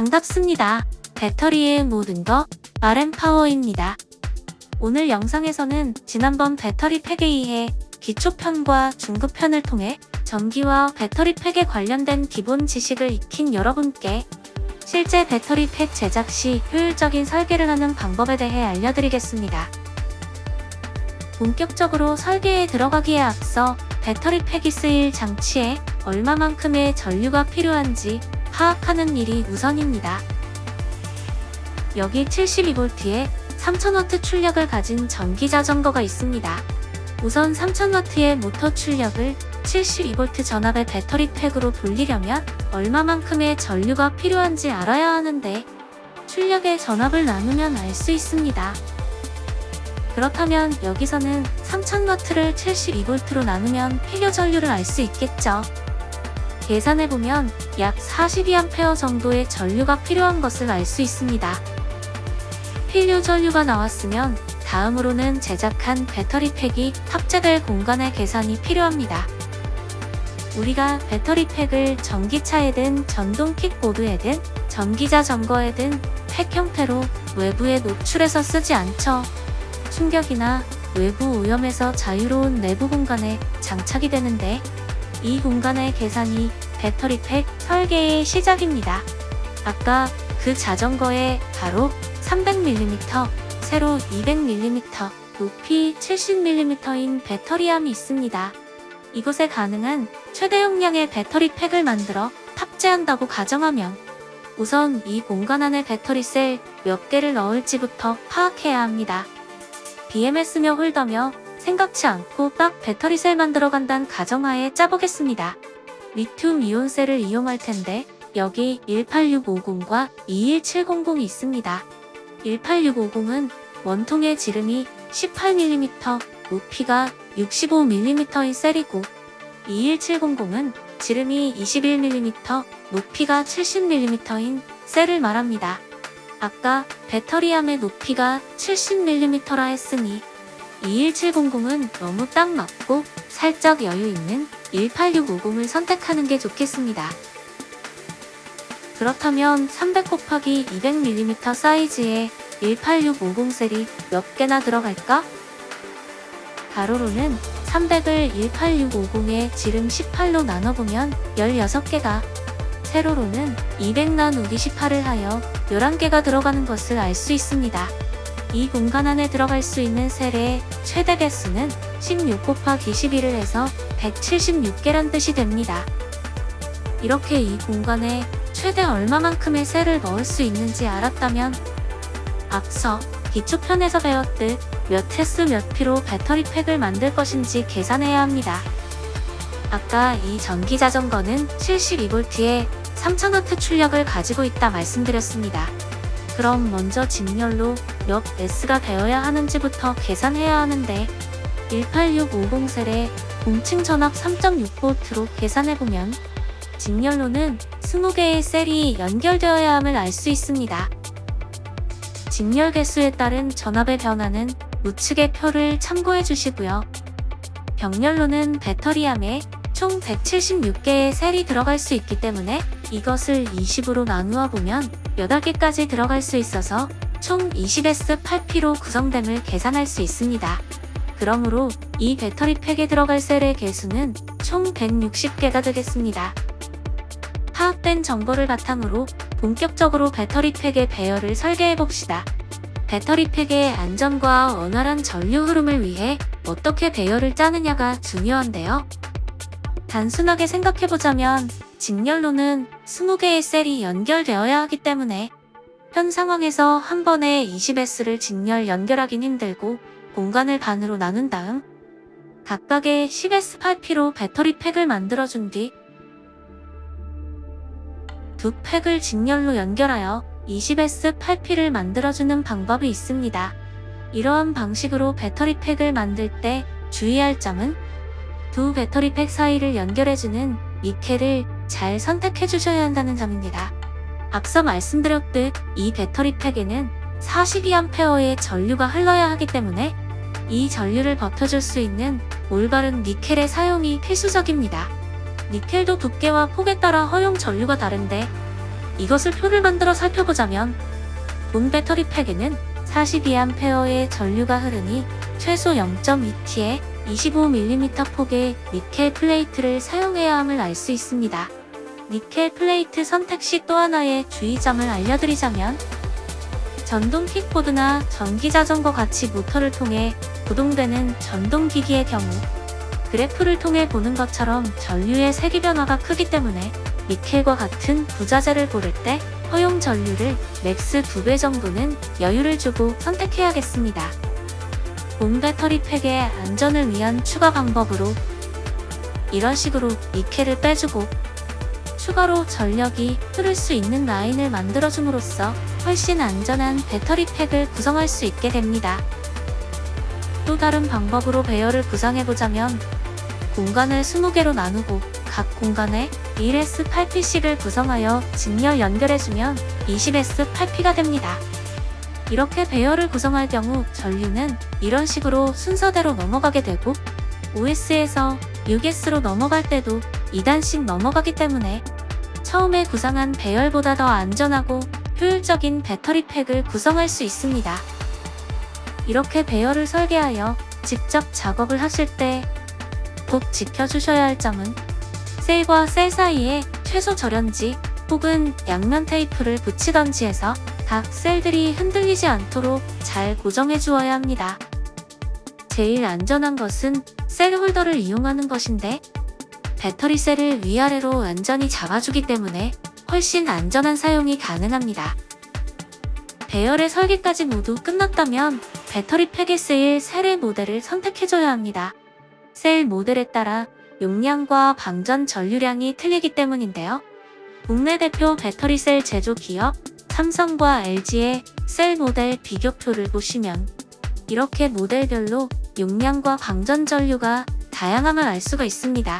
반갑습니다. 배터리의 모든 것 RM파워입니다. 오늘 영상에서는 지난번 배터리 팩에 의해 기초편과 중급편을 통해 전기와 배터리 팩에 관련된 기본 지식을 익힌 여러분께 실제 배터리 팩 제작 시 효율적인 설계를 하는 방법에 대해 알려드리겠습니다. 본격적으로 설계에 들어가기에 앞서 배터리 팩이 쓰일 장치에 얼마만큼의 전류가 필요한지 파악하는 일이 우선입니다. 여기 72V에 3000W 출력을 가진 전기 자전거가 있습니다. 우선 3000W의 모터 출력을 72V 전압의 배터리 팩으로 돌리려면 얼마만큼의 전류가 필요한지 알아야 하는데 출력의 전압을 나누면 알 수 있습니다. 그렇다면 여기서는 3000W를 72V로 나누면 필요 전류를 알 수 있겠죠. 계산해보면 약 42A 정도의 전류가 필요한 것을 알 수 있습니다. 필요 전류가 나왔으면 다음으로는 제작한 배터리 팩이 탑재될 공간의 계산이 필요합니다. 우리가 배터리 팩을 전기차에든 전동 킥보드에든 전기자전거에든 팩 형태로 외부에 노출해서 쓰지 않죠. 충격이나 외부 오염에서 자유로운 내부 공간에 장착이 되는데 이 공간의 계산이 배터리 팩 설계의 시작입니다. 아까 그 자전거에 바로 300mm, 세로 200mm, 높이 70mm인 배터리함이 있습니다. 이곳에 가능한 최대 용량의 배터리 팩을 만들어 탑재한다고 가정하면 우선 이 공간 안에 배터리 셀 몇 개를 넣을지부터 파악해야 합니다. BMS며 홀더며 생각지 않고 딱 배터리 셀 만 들어간다는 가정하에 짜보겠습니다. 리튬 이온 셀을 이용할 텐데 여기 18650과 21700이 있습니다. 18650은 원통의 지름이 18mm, 높이가 65mm인 셀이고 21700은 지름이 21mm, 높이가 70mm인 셀을 말합니다. 아까 배터리함의 높이가 70mm라 했으니 21700은 너무 딱 맞고 살짝 여유 있는 18650을 선택하는 게 좋겠습니다. 그렇다면 300 곱하기 200mm 사이즈의 18650 셀이 몇 개나 들어갈까? 가로로는 300을 18650의 지름 18로 나눠보면 16개가, 세로로는 200 나누기 18을 하여 11개가 들어가는 것을 알 수 있습니다. 이 공간 안에 들어갈 수 있는 셀의 최대 개수는 16 곱하기 11을 해서 176개란 뜻이 됩니다. 이렇게 이 공간에 최대 얼마만큼의 셀을 넣을 수 있는지 알았다면 앞서 기초편에서 배웠듯 몇 횟수 몇 피로 배터리 팩을 만들 것인지 계산해야 합니다. 아까 이 전기 자전거는 72V에 3000W 출력을 가지고 있다 말씀드렸습니다. 그럼 먼저 직렬로 몇 S가 되어야 하는지부터 계산해야 하는데 18650셀에 공층 전압 3.6V로 계산해보면 직렬로는 20개의 셀이 연결되어야 함을 알 수 있습니다. 직렬 개수에 따른 전압의 변화는 우측의 표를 참고해 주시고요. 병렬로는 배터리함에 총 176개의 셀이 들어갈 수 있기 때문에 이것을 20으로 나누어 보면 8개까지 들어갈 수 있어서 총 20S 8P로 구성됨을 계산할 수 있습니다. 그러므로 이 배터리 팩에 들어갈 셀의 개수는 총 160개가 되겠습니다. 파악된 정보를 바탕으로 본격적으로 배터리 팩의 배열을 설계해 봅시다. 배터리 팩의 안전과 원활한 전류 흐름을 위해 어떻게 배열을 짜느냐가 중요한데요. 단순하게 생각해보자면 직렬로는 20개의 셀이 연결되어야 하기 때문에 현 상황에서 한 번에 20S를 직렬 연결하긴 힘들고 공간을 반으로 나눈 다음 각각의 10S 8P로 배터리 팩을 만들어준 뒤 두 팩을 직렬로 연결하여 20S 8P를 만들어주는 방법이 있습니다. 이러한 방식으로 배터리 팩을 만들 때 주의할 점은 두 배터리 팩 사이를 연결해주는 니켈을 잘 선택해 주셔야 한다는 점입니다. 앞서 말씀드렸듯 이 배터리 팩에는 42A의 전류가 흘러야 하기 때문에 이 전류를 버텨줄 수 있는 올바른 니켈의 사용이 필수적입니다. 니켈도 두께와 폭에 따라 허용 전류가 다른데 이것을 표를 만들어 살펴보자면 본 배터리 팩에는 42A의 전류가 흐르니 최소 0.2T의 25mm 폭의 니켈 플레이트를 사용해야 함을 알 수 있습니다. 니켈 플레이트 선택 시 또 하나의 주의점을 알려드리자면 전동 킥보드나 전기 자전거 같이 모터를 통해 구동되는 전동기기의 경우 그래프를 통해 보는 것처럼 전류의 세기 변화가 크기 때문에 니켈과 같은 부자재를 고를 때 허용 전류를 맥스 2배 정도는 여유를 주고 선택해야겠습니다. 본 배터리 팩의 안전을 위한 추가 방법으로 이런 식으로 니켈을 빼주고 추가로 전력이 흐를 수 있는 라인을 만들어줌으로써 훨씬 안전한 배터리 팩을 구성할 수 있게 됩니다. 또 다른 방법으로 배열을 구성해보자면 공간을 20개로 나누고 각 공간에 1S8P씩을 구성하여 직렬 연결해주면 20S8P가 됩니다. 이렇게 배열을 구성할 경우 전류는 이런 식으로 순서대로 넘어가게 되고 OS에서 6S로 넘어갈 때도 2단씩 넘어가기 때문에 처음에 구상한 배열보다 더 안전하고 효율적인 배터리 팩을 구성할 수 있습니다. 이렇게 배열을 설계하여 직접 작업을 하실 때 꼭 지켜주셔야 할 점은 셀과 셀 사이에 최소 절연지 혹은 양면 테이프를 붙이던지 해서 각 셀들이 흔들리지 않도록 잘 고정해 주어야 합니다. 제일 안전한 것은 셀 홀더를 이용하는 것인데 배터리 셀을 위아래로 완전히 잡아주기 때문에 훨씬 안전한 사용이 가능합니다. 배열의 설계까지 모두 끝났다면 배터리 팩에 쓰일 셀의 모델을 선택해줘야 합니다. 셀 모델에 따라 용량과 방전 전류량이 틀리기 때문인데요. 국내 대표 배터리 셀 제조 기업 삼성과 LG의 셀 모델 비교표를 보시면 이렇게 모델별로 용량과 방전 전류가 다양함을 알 수가 있습니다.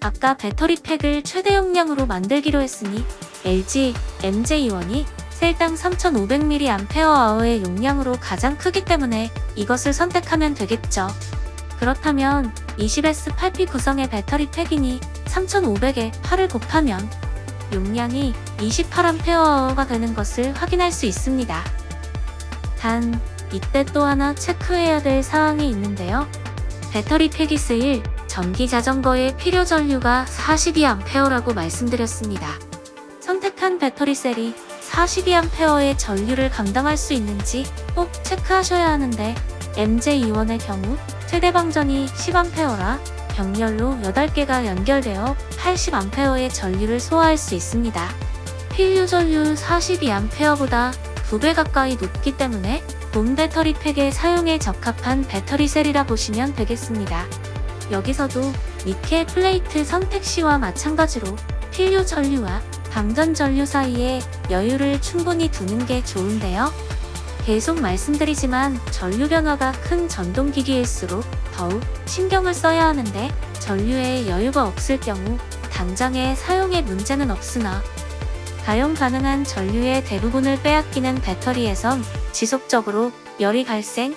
아까 배터리 팩을 최대 용량으로 만들기로 했으니 LG MJ1이 셀당 3500mAh의 용량으로 가장 크기 때문에 이것을 선택하면 되겠죠. 그렇다면 20S8P 구성의 배터리 팩이니 3500에 8을 곱하면 용량이 28A가 되는 것을 확인할 수 있습니다. 단, 이때 또 하나 체크해야 될 사항이 있는데요. 배터리 쓰일 전기 자전거의 필요 전류가 42A라고 말씀드렸습니다. 선택한 배터리 셀이 42A의 전류를 감당할 수 있는지 꼭 체크하셔야 하는데 MJ2원의 경우 최대 방전이 10A라 병렬로 8개가 연결되어 80A의 전류를 소화할 수 있습니다. 필요 전류 42A보다 2배 가까이 높기 때문에 본 배터리 팩의 사용에 적합한 배터리 셀이라 보시면 되겠습니다. 여기서도 니켈 플레이트 선택 시와 마찬가지로 필요 전류와 방전 전류 사이에 여유를 충분히 두는 게 좋은데요. 계속 말씀드리지만 전류 변화가 큰 전동기기일수록 더욱 신경을 써야 하는데 전류에 여유가 없을 경우 당장의 사용에 문제는 없으나 가용 가능한 전류의 대부분을 빼앗기는 배터리에선 지속적으로 열이 발생,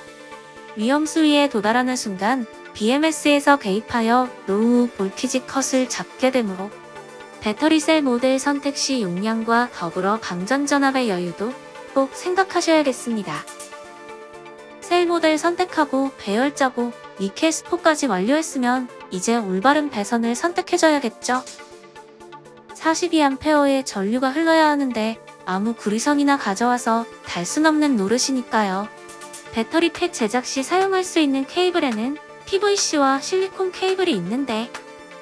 위험 수위에 도달하는 순간 BMS에서 개입하여 로우 볼티지 컷을 잡게 되므로 배터리 셀 모델 선택 시 용량과 더불어 방전 전압의 여유도 꼭 생각하셔야겠습니다. 셀 모델 선택하고 배열 짜고 니켈 스포까지 완료했으면 이제 올바른 배선을 선택해줘야겠죠. 42A의 전류가 흘러야 하는데 아무 구리선이나 가져와서 달 순 없는 노릇이니까요. 배터리 팩 제작 시 사용할 수 있는 케이블에는 PVC와 실리콘 케이블이 있는데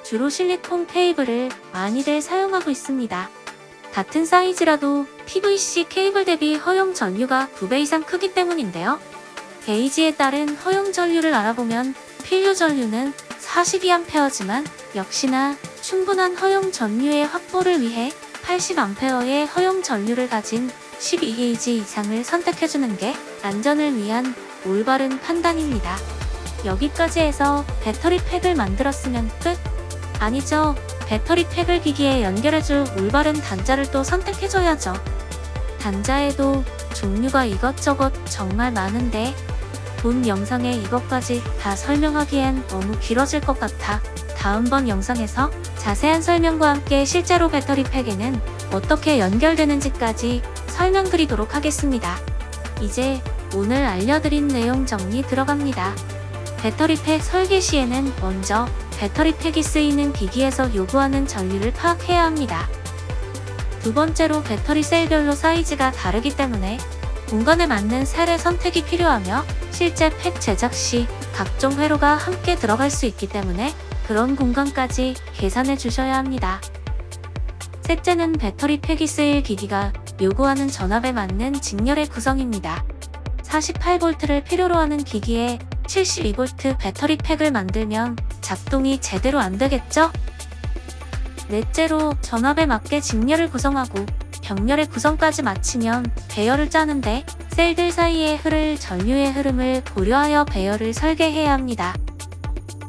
주로 실리콘 케이블을 많이들 사용하고 있습니다. 같은 사이즈라도 PVC 케이블 대비 허용 전류가 2배 이상 크기 때문인데요. 게이지에 따른 허용 전류를 알아보면 필요 전류는 42A지만 역시나 충분한 허용 전류의 확보를 위해 80A의 허용 전류를 가진 12게이지 이상을 선택해주는 게 안전을 위한 올바른 판단입니다. 여기까지 해서 배터리 팩을 만들었으면 끝? 아니죠. 배터리 팩을 기기에 연결해줄 올바른 단자를 또 선택해줘야죠. 단자에도 종류가 이것저것 정말 많은데 본 영상에 이것까지 다 설명하기엔 너무 길어질 것 같아 다음번 영상에서 자세한 설명과 함께 실제로 배터리 팩에는 어떻게 연결되는지까지 설명드리도록 하겠습니다. 이제 오늘 알려드린 내용 정리 들어갑니다. 배터리 팩 설계 시에는 먼저 배터리 팩이 쓰이는 기기에서 요구하는 전류를 파악해야 합니다. 두 번째로 배터리 셀별로 사이즈가 다르기 때문에 공간에 맞는 셀의 선택이 필요하며 실제 팩 제작 시 각종 회로가 함께 들어갈 수 있기 때문에 그런 공간까지 계산해 주셔야 합니다. 셋째는 배터리 팩이 쓰일 기기가 요구하는 전압에 맞는 직렬의 구성입니다. 48V를 필요로 하는 기기에 72V 배터리 팩을 만들면 작동이 제대로 안 되겠죠? 넷째로 전압에 맞게 직렬을 구성하고 병렬의 구성까지 마치면 배열을 짜는데 셀들 사이에 흐를 전류의 흐름을 고려하여 배열을 설계해야 합니다.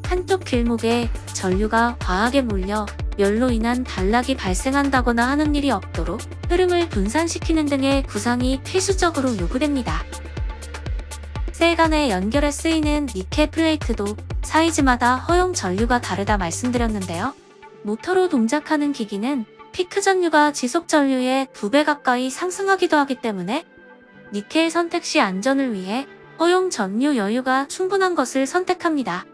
한쪽 길목에 전류가 과하게 몰려 열로 인한 단락이 발생한다거나 하는 일이 없도록 흐름을 분산시키는 등의 구상이 필수적으로 요구됩니다. 셀 간의 연결에 쓰이는 니켈 플레이트도 사이즈마다 허용 전류가 다르다 말씀드렸는데요. 모터로 동작하는 기기는 피크 전류가 지속 전류의 2배 가까이 상승하기도 하기 때문에 니켈 선택 시 안전을 위해 허용 전류 여유가 충분한 것을 선택합니다.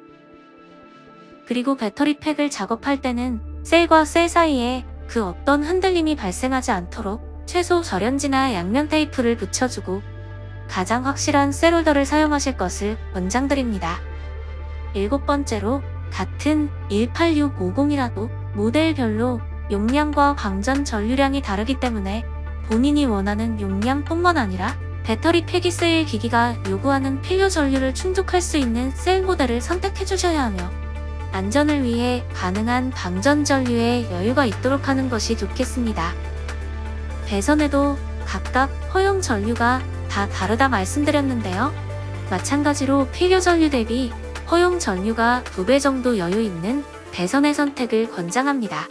그리고 배터리 팩을 작업할 때는 셀과 셀 사이에 그 어떤 흔들림이 발생하지 않도록 최소 절연지나 양면 테이프를 붙여주고 가장 확실한 셀홀더를 사용하실 것을 권장드립니다. 일곱 번째로 같은 18650이라도 모델별로 용량과 방전 전류량이 다르기 때문에 본인이 원하는 용량뿐만 아니라 배터리 팩이 쓰일 기기가 요구하는 필요 전류를 충족할 수 있는 셀 모델을 선택해 주셔야 하며 안전을 위해 가능한 방전 전류에 여유가 있도록 하는 것이 좋겠습니다. 배선에도 각각 허용 전류가 다 다르다 말씀드렸는데요. 마찬가지로 필요 전류 대비 허용 전류가 2배 정도 여유 있는 배선의 선택을 권장합니다.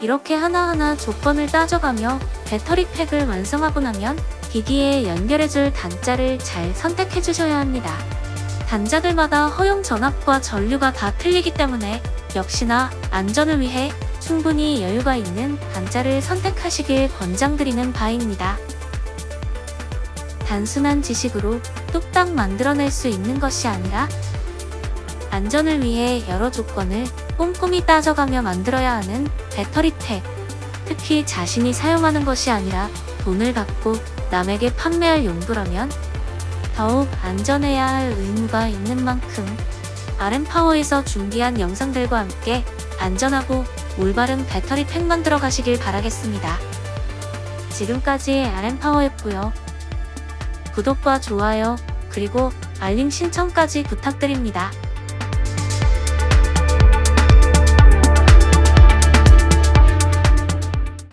이렇게 하나하나 조건을 따져가며 배터리 팩을 완성하고 나면 기기에 연결해줄 단자를 잘 선택해 주셔야 합니다. 단자들마다 허용 전압과 전류가 다 틀리기 때문에 역시나 안전을 위해 충분히 여유가 있는 단자를 선택하시길 권장드리는 바입니다. 단순한 지식으로 뚝딱 만들어낼 수 있는 것이 아니라 안전을 위해 여러 조건을 꼼꼼히 따져가며 만들어야 하는 배터리 팩. 특히 자신이 사용하는 것이 아니라 돈을 받고 남에게 판매할 용도라면 더욱 안전해야 할 의무가 있는 만큼 RM파워에서 준비한 영상들과 함께 안전하고 올바른 배터리 팩 만들어 가시길 바라겠습니다. 지금까지 RM파워였고요. 구독과 좋아요, 그리고 알림 신청까지 부탁드립니다.